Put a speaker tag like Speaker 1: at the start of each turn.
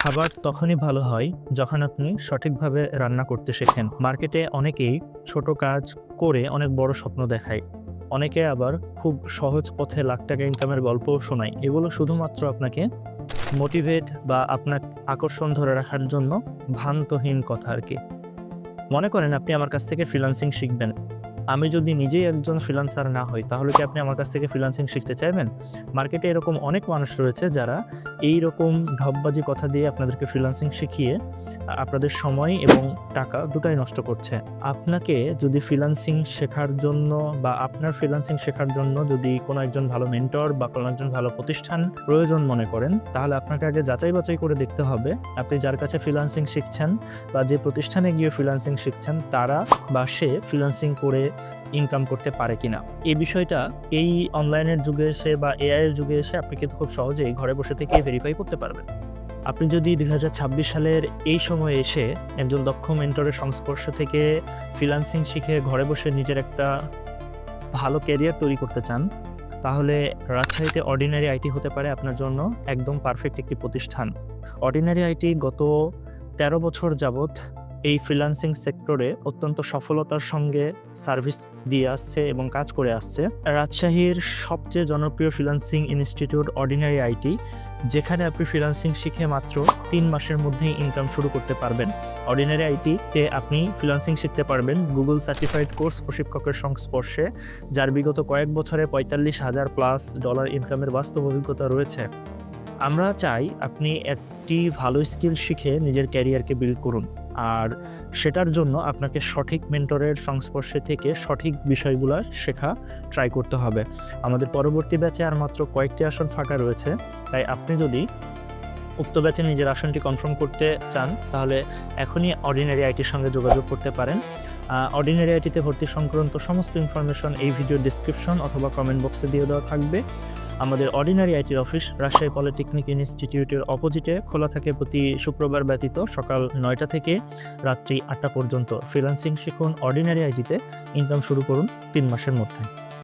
Speaker 1: খাবার তখনই ভালো হয় যখন আপনি সঠিকভাবে রান্না করতে শেখেন। মার্কেটে অনেকেই ছোট কাজ করে অনেক বড় স্বপ্ন দেখায়। অনেকে আবার খুব সহজ পথে লাখ টাকা ইনকামের গল্পও শোনায়। এগুলো শুধুমাত্র আপনাকে মোটিভেট বা আপনার আকর্ষণ ধরে রাখার জন্য ভ্রান্তহীন কথা আর কি। মনে করেন আপনি আমার কাছ থেকে ফ্রিল্যান্সিং শিখবেন। আমি যদি নিজেই একজন ফ্রিল্যান্সার না হই, তাহলে কি আপনি আমার কাছ থেকে ফ্রিল্যান্সিং শিখতে চাইবেন? মার্কেটে এরকম অনেক মানুষ রয়েছে যারা এই রকম ঢপবাজি কথা দিয়ে আপনাদেরকে ফ্রিল্যান্সিং শিখিয়ে, আপনাদের সময় এবং টাকা দুটাই নষ্ট করছে। আপনাকে যদি ফ্রিল্যান্সিং শেখার জন্য বা আপনার ফ্রিল্যান্সিং শেখার জন্য যদি কোনো একজন ভালো মেন্টর বা কোনো একজন ভালো প্রতিষ্ঠান প্রয়োজন মনে করেন, তাহলে আপনাকে আগে যাচাই বাছাই করে দেখতে হবে। আপনি যার কাছে ফ্রিল্যান্সিং শিখছেন বা যে প্রতিষ্ঠানে গিয়ে ফ্রিল্যান্সিং শিখছেন, তারা বা সে ফ্রিল্যান্সিং করে ইনকাম করতে পারে কিনা। এই বিষয়টা এই অনলাইনের যুগে এসে বা এআই এর যুগে এসে আপনি কিন্তু খুব সহজেই ঘরে বসে থেকে ভেরিফাই করতে পারবেন। আপনি যদি দুই সালের এই সময়ে এসে একজন দক্ষ মেন্টরের সংস্পর্শ থেকে ফ্রিল্যান্সিং শিখে ঘরে বসে নিজের একটা ভালো ক্যারিয়ার তৈরি করতে চান, তাহলে রাজশাহীতে অর্ডিনারি আইটি হতে পারে আপনার জন্য একদম পারফেক্ট একটি প্রতিষ্ঠান। অর্ডিনারি আইটি গত তেরো বছর যাবৎ এই ফ্রিল্যান্সিং সেক্টরে অত্যন্ত সফলতার সঙ্গে সার্ভিস দিয়ে আসছে এবং কাজ করে আসছে। রাজশাহীর সবচেয়ে জনপ্রিয় ফ্রিল্যান্সিং ইনস্টিটিউট অর্ডিনারি আইটি যেখানে আপনি ফ্রিল্যান্সিং শিখে মাত্র তিন মাসের মধ্যেই ইনকাম শুরু করতে পারবেন। অর্ডিনারি আইটিতে আপনি ফ্রিল্যান্সিং শিখতে পারবেন গুগল সার্টিফাইড কোর্স প্রশিক্ষকের সংস্পর্শে, যার বিগত কয়েক বছরে পঁয়তাল্লিশ হাজার প্লাস ডলার ইনকামের বাস্তব অভিজ্ঞতা রয়েছে। আমরা চাই আপনি একটি ভালো স্কিল শিখে নিজের ক্যারিয়ারকে বিল্ড করুন। আর সেটার জন্য আপনাকে সঠিক মেন্টরের সংস্পর্শে থেকে সঠিক বিষয়গুলো শেখা ট্রাই করতে হবে। আমাদের পরবর্তী ব্যাচে আর মাত্র কয়েকটি আসন ফাঁকা রয়েছে, তাই আপনি যদি উক্ত ব্যাচে নিজের আসনটি কনফার্ম করতে চান, তাহলে এখনই অর্ডিনারি আইটির সঙ্গে যোগাযোগ করতে পারেন। অর্ডিনারি আইটিতে ভর্তি সংক্রান্ত সমস্ত ইনফরমেশন এই ভিডিওর ডিসক্রিপশন অথবা কমেন্ট বক্সে দিয়ে দেওয়া থাকবে। আমাদের অর্ডিনারি আইটির অফিস রাজশাহী পলিটেকনিক ইনস্টিটিউটের অপোজিটে খোলা থাকে প্রতি শুক্রবার ব্যতীত সকাল নয়টা থেকে রাত্রি আটটা পর্যন্ত। ফ্রিলান্সিং শিখুন অর্ডিনারি আইটিতে ইনকাম শুরু করুন তিন মাসের মধ্যে।